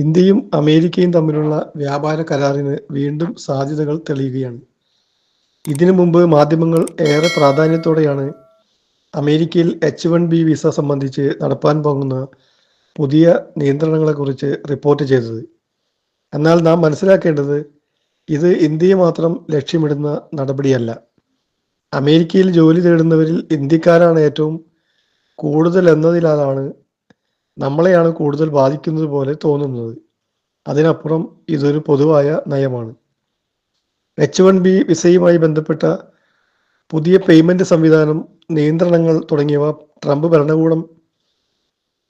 ഇന്ത്യയും അമേരിക്കയും തമ്മിലുള്ള വ്യാപാര കരാറിന് വീണ്ടും സാധ്യതകൾ തെളിയുകയാണ്. ഇതിനു മുമ്പ് മാധ്യമങ്ങൾ ഏറെ പ്രാധാന്യത്തോടെയാണ് അമേരിക്കയിൽ എച്ച് വൺ ബി വിസ സംബന്ധിച്ച് നടപ്പാൻ പോകുന്ന പുതിയ നിയന്ത്രണങ്ങളെക്കുറിച്ച് റിപ്പോർട്ട് ചെയ്തത്. എന്നാൽ നാം മനസ്സിലാക്കേണ്ടത് ഇത് ഇന്ത്യയെ മാത്രം ലക്ഷ്യമിടുന്ന നടപടിയല്ല. അമേരിക്കയിൽ ജോലി തേടുന്നവരിൽ ഇന്ത്യക്കാരാണ് ഏറ്റവും കൂടുതൽ എന്നതിലാണ് നമ്മളെയാണ് കൂടുതൽ ബാധിക്കുന്നത് പോലെ തോന്നുന്നത്. അതിനപ്പുറം ഇതൊരു പൊതുവായ നയമാണ്. എച്ച് വൺ ബി വിസയുമായി ബന്ധപ്പെട്ട പുതിയ പേയ്മെന്റ് സംവിധാനം നിയന്ത്രണങ്ങൾ തുടങ്ങിയവ ട്രംപ് ഭരണകൂടം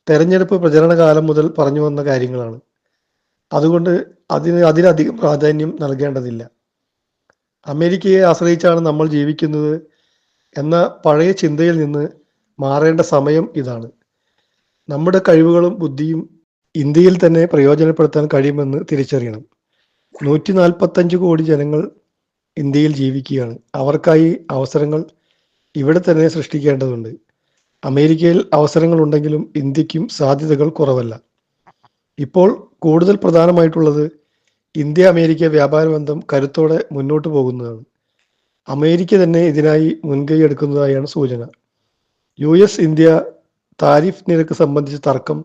തെരഞ്ഞെടുപ്പ് പ്രചരണ കാലം മുതൽ പറഞ്ഞു വന്ന കാര്യങ്ങളാണ്. അതുകൊണ്ട് അതിന് അതിലധികം പ്രാധാന്യം നൽകേണ്ടതില്ല. അമേരിക്കയെ ആശ്രയിച്ചാണ് നമ്മൾ ജീവിക്കുന്നത് എന്ന പഴയ ചിന്തയിൽ നിന്ന് മാറേണ്ട സമയം ഇതാണ്. നമ്മുടെ കഴിവുകളും ബുദ്ധിയും ഇന്ത്യയിൽ തന്നെ പ്രയോജനപ്പെടുത്താൻ കഴിയുമെന്ന് തിരിച്ചറിയണം. നൂറ്റി നാൽപ്പത്തഞ്ച് കോടി ജനങ്ങൾ ഇന്ത്യയിൽ ജീവിക്കുകയാണ്. അവർക്കായി അവസരങ്ങൾ ഇവിടെ തന്നെ സൃഷ്ടിക്കേണ്ടതുണ്ട്. അമേരിക്കയിൽ അവസരങ്ങൾ ഉണ്ടെങ്കിലും ഇന്ത്യക്കും സാധ്യതകൾ കുറവല്ല. ഇപ്പോൾ കൂടുതൽ പ്രധാനമായിട്ടുള്ളത് ഇന്ത്യ അമേരിക്ക വ്യാപാര ബന്ധം കരുത്തോടെ മുന്നോട്ട് പോകുന്നതാണ്. അമേരിക്ക തന്നെ ഇതിനായി മുൻകൈ എടുക്കുന്നതായാണ് സൂചന. യു എസ് ഇന്ത്യ താരിഫ് നിരക്ക് സംബന്ധിച്ച തർക്കം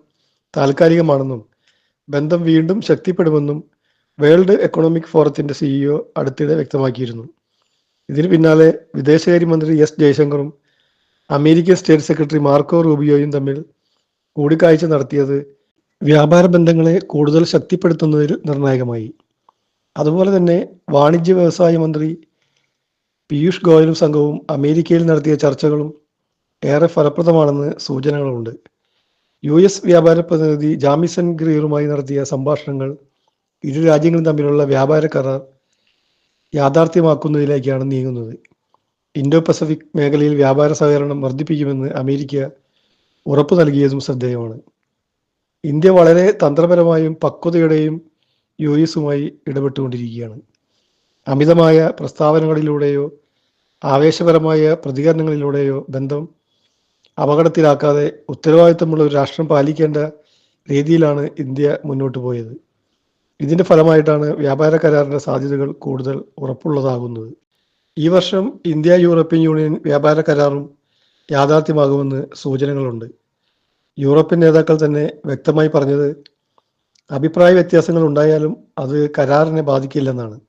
താൽക്കാലികമാണെന്നും ബന്ധം വീണ്ടും ശക്തിപ്പെടുമെന്നും വേൾഡ് എക്കണോമിക് ഫോറത്തിന്റെ സിഇഒ അടുത്തിടെ വ്യക്തമാക്കിയിരുന്നു. ഇതിന് പിന്നാലെ വിദേശകാര്യമന്ത്രി എസ് ജയശങ്കറും അമേരിക്കൻ സ്റ്റേറ്റ് സെക്രട്ടറി മാർക്കോ റൂബിയോയും തമ്മിൽ കൂടിക്കാഴ്ച നടത്തിയത് വ്യാപാര ബന്ധങ്ങളെ കൂടുതൽ ശക്തിപ്പെടുത്തുന്നതിൽ നിർണായകമായി. അതുപോലെ തന്നെ വാണിജ്യ വ്യവസായ മന്ത്രി പീയൂഷ് ഗോയലും സംഘവും അമേരിക്കയിൽ നടത്തിയ ചർച്ചകളും ഏറെ ഫലപ്രദമാണെന്ന് സൂചനകളുണ്ട്. യു എസ് വ്യാപാര പ്രതിനിധി ജാമിസൺ ഗ്രീറുമായി നടത്തിയ സംഭാഷണങ്ങൾ ഇരു രാജ്യങ്ങളും തമ്മിലുള്ള വ്യാപാര കരാർ യാഥാർത്ഥ്യമാക്കുന്നതിലേക്കാണ് നീങ്ങുന്നത്. ഇൻഡോ പസഫിക് മേഖലയിൽ വ്യാപാര സഹകരണം വർദ്ധിപ്പിക്കുമെന്ന് അമേരിക്ക ഉറപ്പു നൽകിയതും ശ്രദ്ധേയമാണ്. ഇന്ത്യ വളരെ തന്ത്രപരമായും പക്വതയുടെയും യു എസുമായി ഇടപെട്ടുകൊണ്ടിരിക്കുകയാണ്. അമിതമായ പ്രസ്താവനകളിലൂടെയോ ആവേശപരമായ പ്രതികരണങ്ങളിലൂടെയോ ബന്ധം അപകടത്തിലാക്കാതെ ഉത്തരവാദിത്തമുള്ള ഒരു രാഷ്ട്രം പാലിക്കേണ്ട രീതിയിലാണ് ഇന്ത്യ മുന്നോട്ട് പോയത്. ഇതിന്റെ ഫലമായിട്ടാണ് വ്യാപാര കരാറിന്റെ സാധ്യതകൾ കൂടുതൽ ഉറപ്പുള്ളതാകുന്നത്. ഈ വർഷം ഇന്ത്യ യൂറോപ്യൻ യൂണിയൻ വ്യാപാര കരാറും യാഥാർത്ഥ്യമാകുമെന്ന് സൂചനകളുണ്ട്. യൂറോപ്യൻ നേതാക്കൾ തന്നെ വ്യക്തമായി പറഞ്ഞത് അഭിപ്രായ വ്യത്യാസങ്ങൾ ഉണ്ടായാലും അത് കരാറിനെ ബാധിക്കില്ലെന്നാണ്.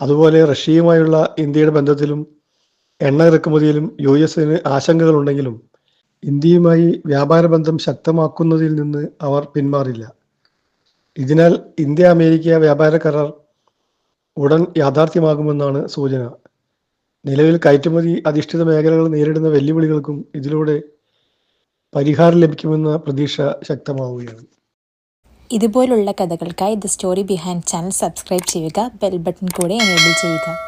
അതുപോലെ റഷ്യയുമായുള്ള ഇന്ത്യയുടെ ബന്ധത്തിലും എണ്ണ ഇറക്കുമതിയിലും യു എസിന് ആശങ്കകളുണ്ടെങ്കിലും ഇന്ത്യയുമായി വ്യാപാര ബന്ധം ശക്തമാക്കുന്നതിൽ നിന്ന് അവർ പിന്മാറില്ല. ഇതിനാൽ ഇന്ത്യ അമേരിക്ക വ്യാപാര കരാർ ഉടൻ യാഥാർത്ഥ്യമാകുമെന്നാണ് സൂചന. നിലവിൽ കയറ്റുമതി അധിഷ്ഠിത മേഖലകൾ നേരിടുന്ന വെല്ലുവിളികൾക്കും ഇതിലൂടെ പരിഹാരം ലഭിക്കുമെന്ന പ്രതീക്ഷ ശക്തമാവുകയാണ്. ഇതുപോലുള്ള കഥകൾക്കായി the story behind channel subscribe ചെയ്യുക ബെൽ ബട്ടൺ കൂടെ എനേബിൾ ചെയ്യുക.